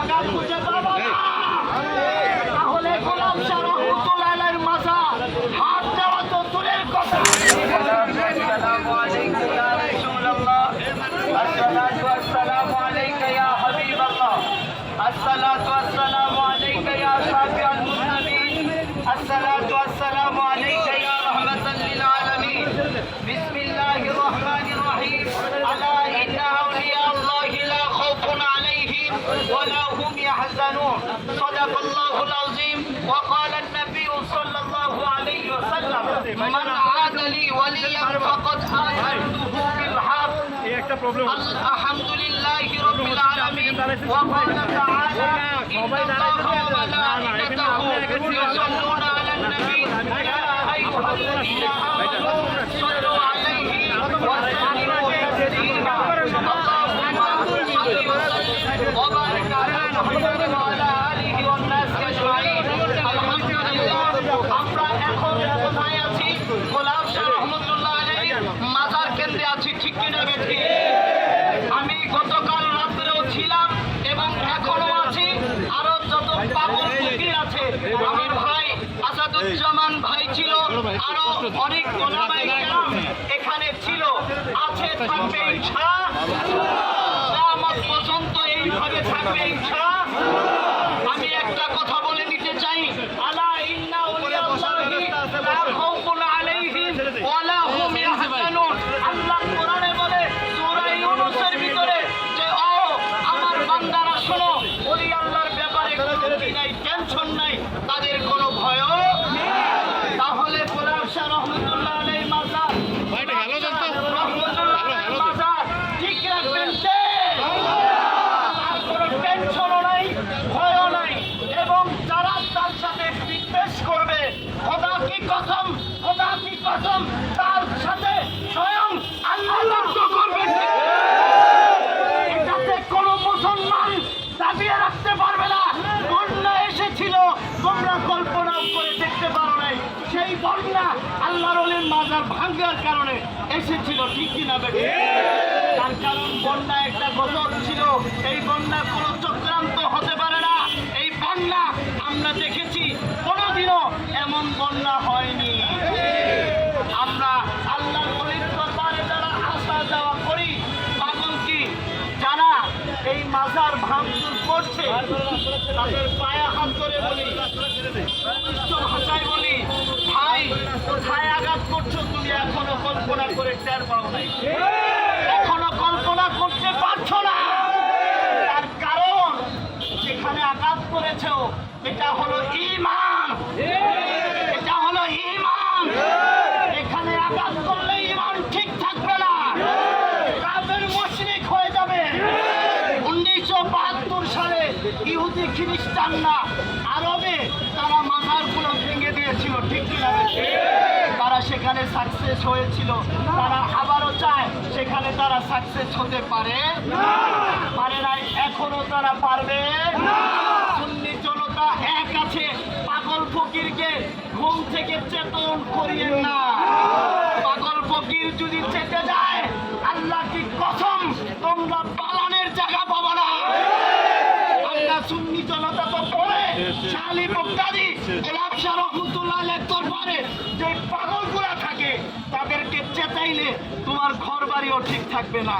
জায়গা খুঁজে পাবো না তাহলে গোলাম শাহ রহমতুল্লাহ আলাইহির মাজার হাত দেওয়া তো দূরের কথা السلام عليك يا رسول الله الصلاة والسلام عليك يا حبيب الله الصلاة والسلام عليك يا شافع المسلمين الصلاة মান আদালি ওয়ালিয়ান ফাকাদ আযানতুহু বিল হাব এই একটা প্রবলেম আলহামদুলিল্লাহি রাব্বিল আলামিন। ওয়া ক্বালা তাআলা ইন্নাল্লাহা ওয়া মালাঈকাতাহু ইউসাল্লুনা আলান নবী। ইয়া আইয়ুহাল্লাযীনা আসাদুজ্জামান ভাই ছিল, আরও অনেক কেরাম এখানে ছিল। আছে থাকবে আমার পছন্দ এইভাবে থাকবে ইচ্ছা আমি একটা কথা বলে নিতে চাই। আলা ইন্না উলিয়াল্লাহি সেই বন্যা আল্লাহর মাজার ভাঙ্গার কারণে এসেছিল, ঠিক কিনা বেটে তার কারণ বন্যা একটা গজব ছিল। এই বন্যা কোনো চক্রান্ত হতে পারে না। এই বন্যা আমরা দেখেছি, কোনোদিনও এমন বন্যা হয়নি। আমরা আল্লাহ অলির যারা আসা যাওয়া করি কি? যারা এই মাজার ভাঙচুর করছে, তাদের পায়ে হাত ধরে বলি। করে টের পাও নাই। এখনও কল্পনা করতে পারছ না। তার কারণ যেখানে আঘাত করেছ, এটা হলো ইমান এটা হলো ইমান এখানে আঘাত করলে ইমান ঠিক থাকবে না। কাফের মুশরিক হয়ে যাবে। উনিশশো বাহাত্তর সালে ইহুদি খ্রিস্টানরা আরবে তারা মাজারগুলো ভেঙে দিয়েছিল, ঠিক কিনা? তারা সেখানে সাকসেস হয়েছিল। তারা আবারও চায় সেখানে তারা সাকসেস হতে পারে। পারে নাই, এখনও তারা পারবে। সুন্নি জনতা এক আছে, পাগল ফকিরকে ঘুম থেকে চেতন করিয়ে না। পাগল ফকির যদি চেতে বক্তাদি গোলাপ শাহ রহমতুল্লাহ দরবারে যে পাগলগুলা থাকে, তাদেরকে চেতাইলে তোমার ঘর বাড়িও ঠিক থাকবে না।